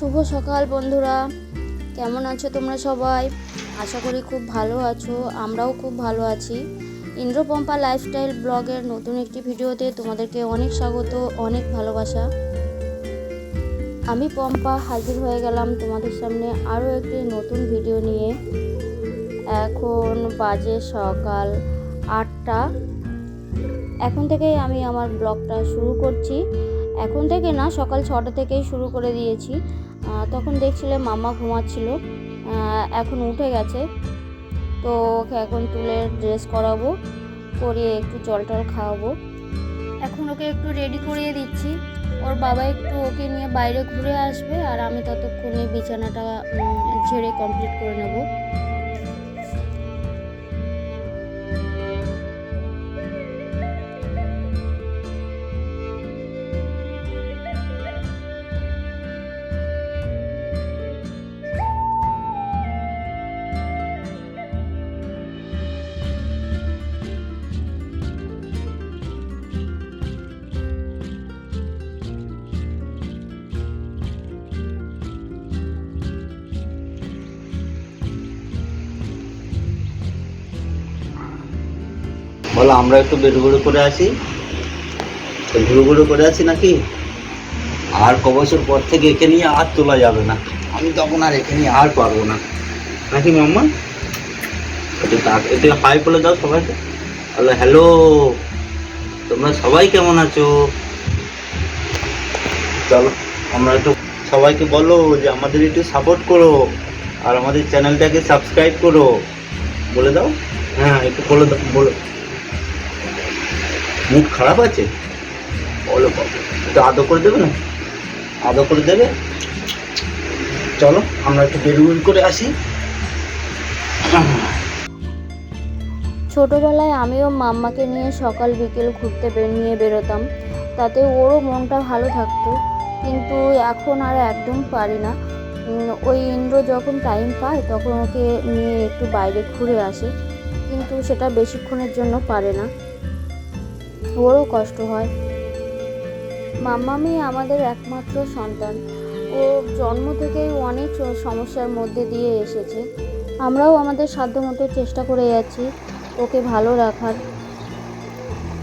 শুভ সকাল বন্ধুরা। কেমন আছো তোমরা সবাই? আশা করি খুব ভালো আছো, আমরাও খুব ভালো আছি। ইন্দ্রপম্পা লাইফস্টাইল ব্লগের নতুন একটি ভিডিওতে তোমাদেরকে অনেক স্বাগত, অনেক ভালোবাসা। আমি পম্পা, হাজির হয়ে গেলাম তোমাদের সামনে আরও একটি নতুন ভিডিও নিয়ে। এখন বাজে সকাল আটটা। এখন থেকেই আমি আমার ব্লগটা শুরু করছি। এখন থেকে না, সকাল ছটা থেকেই শুরু করে দিয়েছি। তখন দেখছিলে মামা ঘুমাচ্ছিল এখন উঠে গেছে। তো ওকে এখন তুলে ড্রেস করাবো করিয়ে একটু জল টল খাওয়াবো। এখন ওকে একটু রেডি করিয়ে দিচ্ছি। ওর বাবা একটু ওকে নিয়ে বাইরে ঘুরে আসবে আর আমি ততক্ষণে বিছানাটা ঝেড়ে কমপ্লিট করে নেব। বলো আমরা একটু বেড়ুগুড়ো করে আসি। তো ঘুরুঘুরু করে আছি নাকি? আর ক বছর পর থেকে একে নিয়ে আর তোলা যাবে না। আমি তখন আর একে নিয়ে আর পারব না। নাকি মাম্মা একটু একটু হাই বলে দাও সবাইকে। হ্যালো হ্যালো তোমরা সবাই কেমন আছো? চলো আমরা একটু সবাইকে বলো যে আমাদের একটু সাপোর্ট করো আর আমাদের চ্যানেলটাকে সাবস্ক্রাইব করো। বলে দাও? হ্যাঁ একটু বলে দাও বলো। মুড খারাপ আছে? বলো বাবা একটু আদর করে দেবে না? আদর করে দেবে? চলো, আমরা একটু বেরুবেরি করে আসি। ছোটোবেলায় আমিও মাম্মাকে নিয়ে সকাল বিকেল ঘুরতে নিয়ে বেরোতাম। তাতে ওরও মনটা ভালো থাকতো। কিন্তু এখন আর একদম পারি না। ওই ইন্দ্র যখন টাইম পায়, তখন ওকে নিয়ে একটু বাইরে ঘুরে আসে। কিন্তু সেটা বেশিক্ষণের জন্য পারে না। ওরও কষ্ট হয়। মাম্মামি আমাদের একমাত্র সন্তান। ও জন্ম থেকেই অনেক সমস্যার মধ্যে দিয়ে এসেছে। আমরাও আমাদের সাধ্যমতো চেষ্টা করে যাচ্ছি ওকে ভালো রাখার।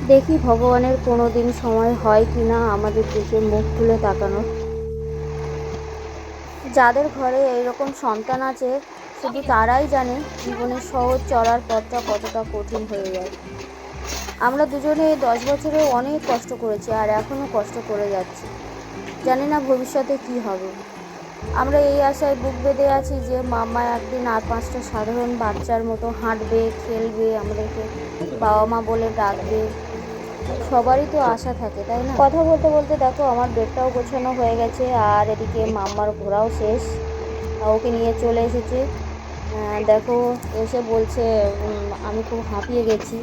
দেখি ভগবানের কোনো দিন সময় হয় কি না আমাদের দিকে মুখ তুলে তাকানোর। যাদের ঘরে এইরকম সন্তান আছে, শুধু তারাই জানে জীবনের সহজ চলার পথটা কতটা কঠিন হয়ে যায়। আমরা দুজনে দশ বছরে অনেক কষ্ট করেছি আর এখনও কষ্ট করে যাচ্ছি। জানি না ভবিষ্যতে কি হবে। আমরা এই আশায় বুক বেঁধে আছি যে মামা একদিন আর পাঁচটা সাধারণ বাচ্চার মতো হাঁটবে, খেলবে, আমাদেরকে বাবা মা বলে ডাকবে। সবারই তো আশা থাকে, তাই না? কথা বলতে বলতে দেখো আমার বেডটাও গোছানো হয়ে গেছে আর এদিকে মাম্মার ঘোরাও শেষ। ওকে নিয়ে চলে এসেছে। দেখো, এসে বলছে আমি খুব হাঁপিয়ে গেছি।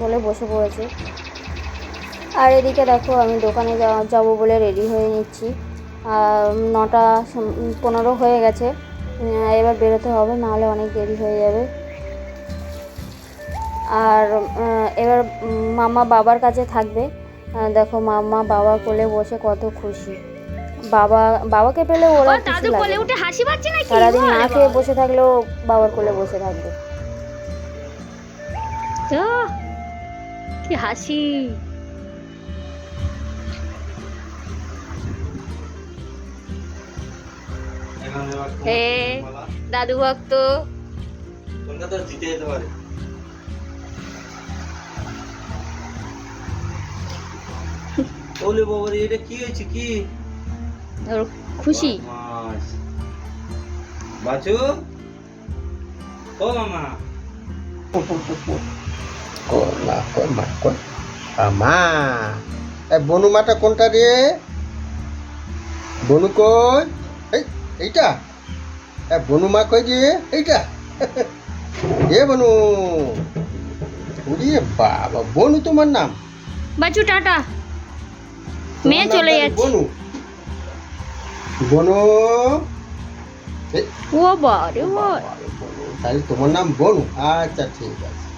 বলে বসে পড়েছে। আর এদিকে দেখো আমি দোকানে যাব বলে রেডি হয়ে নিচ্ছি। আর নটা পনেরো হয়ে গেছে। এবার বেরোতে হবে নাহলে অনেক দেরি হয়ে যাবে। আর এবার মামা বাবার কাছে থাকবে। দেখো মামা বাবার কোলে বসে কত খুশি। বাবা বাবাকে পেলে ওরা দাদু লাগে সারাদিন না খেয়ে বসে থাকলেও বাবার কোলে বসে থাকবে। কি হাসি? হে দাদু ভক্ত। কলকাতা জিতে যেতে পারে ওলে বাবারে এটা কি হয়েছে কি? ওর খুশি। বাচু ও মামা। মা মা এ বনু মাটা কোনটা রে? বনু কই? এই এইটা? এ বনু মা কই যে এইটা? এ বনু। উড়িয়ে বাবা বনু তোমার নাম? বাচু টাটা। মেয়ে চলে যাচ্ছে। বনু। বনু। ও বারে বনু তাহলে তোমার নাম বনু। আচ্ছা ঠিক আছে।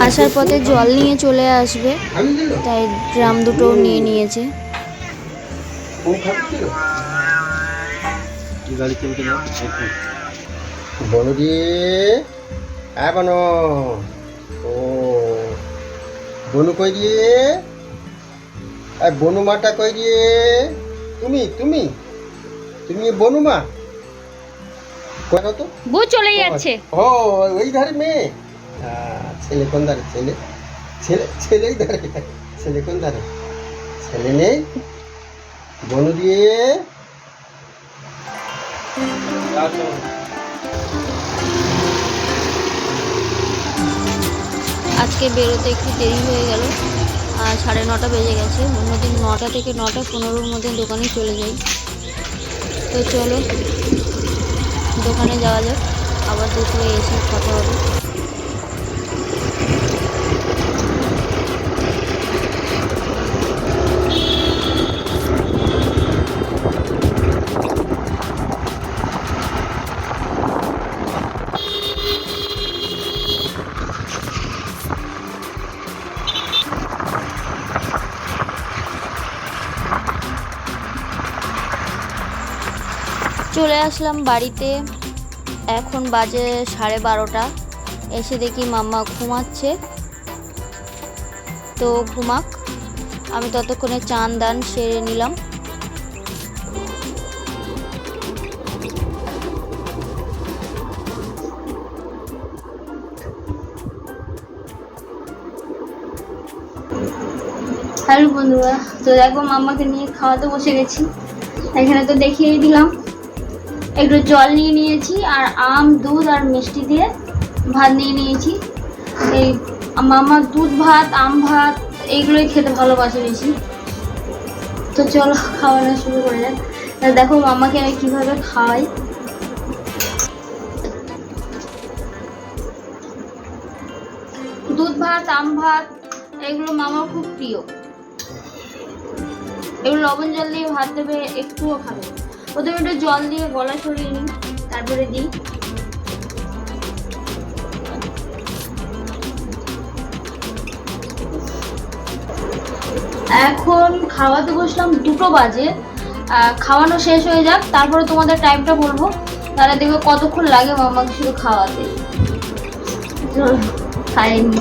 আসার পথে জল নিয়ে চলে আসবে, তাই ড্রাম দুটো নিয়ে নিয়েছে। দিয়ে হ্যাঁ বনো। ও। বনু কই দিয়ে আর বনু মাটা কই দিয়ে তুমি তুমি। তুমি বনুমা কত তো। বউ চলে যাচ্ছে। ও ওই ধারে মেয়ে? ছেলে কোন ধারে? ছেলে? ছেলে ছেলেই ধারে। ছেলে কোন ধারে? ছেলে নেই? বনু দিয়ে। আজকে বেরোতে একটু দেরি হয়ে গেল। আর সাড়ে নটা বেজে গেছে। অন্যদিন নটা থেকে নটা পনেরোর মধ্যে দোকানে চলে যাই। তো চলো দোকানে যাওয়া যাক আবার দুপুরে এসে কথা হবে। আসলাম বাড়িতে। এখন বাজে সাড়ে বারোটা। এসে দেখি মাম্মা ঘুমাচ্ছে। তো ঘুমাক। আমি ততক্ষণে চান দান সেরে নিলাম। হ্যালো বন্ধুরা, তো দেখো মাম্মাকে নিয়ে খাওয়াতে বসে গেছি। এখানে তো দেখিয়ে দিলাম। একটু জল নিয়ে নিয়েছি আর আম, দুধ আর মিষ্টি দিয়ে ভাত নিয়ে নিয়েছি। এই মাম্মা দুধ ভাত, আম ভাত এইগুলোই খেতে ভালোবাসে বেশি। তো চলো, খাওয়ানো শুরু করে যাক। দেখো মামাকে আমি কীভাবে খাওয়াই। দুধ ভাত, আম ভাত, এগুলো মামার খুব প্রিয়। এগুলো লবণ জল দিয়ে ভাত দেবে, একটুও খাবে। প্রথমে একটু জল দিয়ে গলা সরিয়ে নিই তারপরে দিই। এখন খাওয়াতে বসলাম দুটো বাজে খাওয়ানো শেষ হয়ে যাক তারপরে তোমাদের টাইমটা বলব। তাহলে দেখবে কতক্ষণ লাগে মামাকে শুধু খাওয়াতে। খাইনি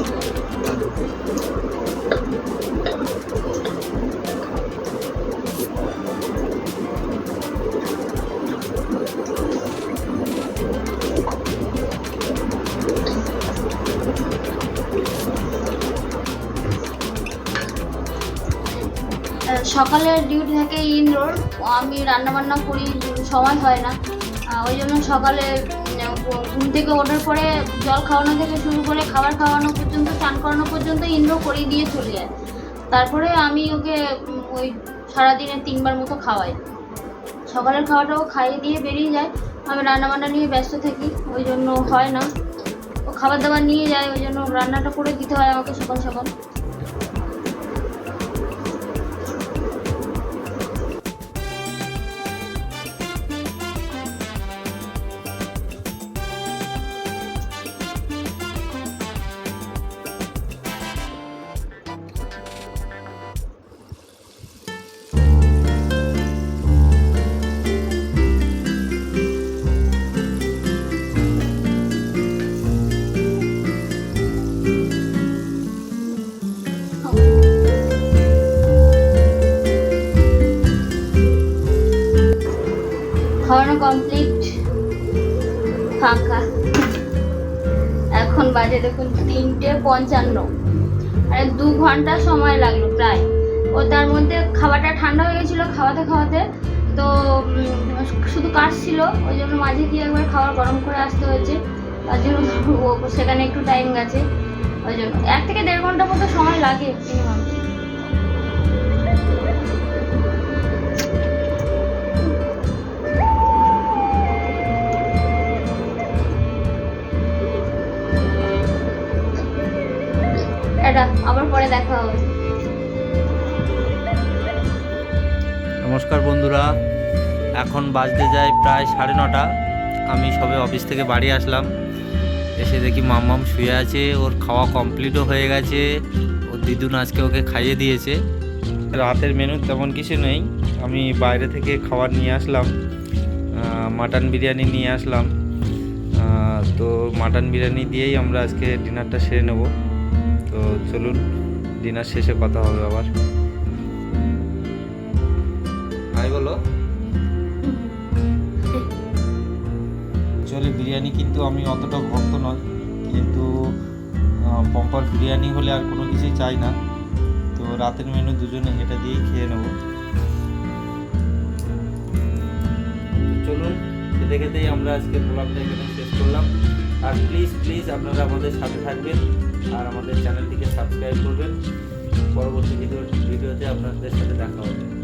আহ, সকালের ডিউটি থাকে ইনডোর আমি রান্নাবান্না করি সময় হয় না। ওই জন্য সকালে ঘুম থেকে ওঠার পরে জল খাওয়ানো থেকে শুরু করে খাবার খাওয়ানো পর্যন্ত চান করানো পর্যন্ত ইনডোর করিয়ে দিয়ে চলে যায়। তারপরে আমি ওকে ওই সারাদিনে তিনবার মতো খাওয়াই। সকালের খাওয়াটাও খাইয়ে দিয়ে বেরিয়ে যায়। আমি রান্নাবান্না নিয়ে ব্যস্ত থাকি ওই জন্য হয় না। ও খাবার দাবার নিয়ে যায় ওই জন্য রান্নাটা করে দিতে হয় আমাকে সকাল সকাল। কমপ্লিট ফাঁকা। এখন বাজে দেখুন তিনটে পঞ্চান্ন। আরে দু ঘণ্টা সময় লাগল প্রায়। ও তার মধ্যে খাবারটা ঠান্ডা হয়ে গেছিল খাওয়াতে খাওয়াতে। তো শুধু কাশছিল ওই জন্য মাঝে গিয়ে একবার খাবার গরম করে আসতে হয়েছে। তার জন্য সেখানে একটু টাইম গেছে। ওই জন্য। এক থেকে দেড় ঘণ্টা মতো সময় লাগে মিনিমাম দেখা হবে। নমস্কার বন্ধুরা, এখন বাজতে যায় প্রায় সাড়ে নটা। আমি সবে অফিস থেকে বাড়ি আসলাম। এসে দেখি মাম্মাম শুয়ে আছে, ওর খাওয়া কমপ্লিটও হয়ে গেছে। ওর দিদুন আজকে ওকে খাইয়ে দিয়েছে। রাতের মেনু তেমন কিছু নেই। আমি বাইরে থেকে খাবার নিয়ে আসলাম। মাটন বিরিয়ানি নিয়ে আসলাম। তো মাটন বিরিয়ানি দিয়েই আমরা আজকে ডিনারটা সেরে নেব। তো চলুন ডিনার শেষে কথা হবে আবার। হাই বলো। চলে বিরিয়ানি কিন্তু আমি অতটা ভক্ত নয় কিন্তু পম্পার বিরিয়ানি হলে আর কোনো কিছুই চাই না। তো রাতের মেনু দুজনে এটা দিয়েই খেয়ে নেব। তো চলুন খেতে খেতেই আমরা আজকে ব্লগটা এখানে শেষ করলাম। আর প্লিজ প্লিজ আপনারা আমাদের সাথে থাকবেন। আর আমাদের চ্যানেলটিকে সাবস্ক্রাইব করবেন। পরবর্তী ভিডিও ভিডিওতে আপনাদের সাথে দেখা হবে।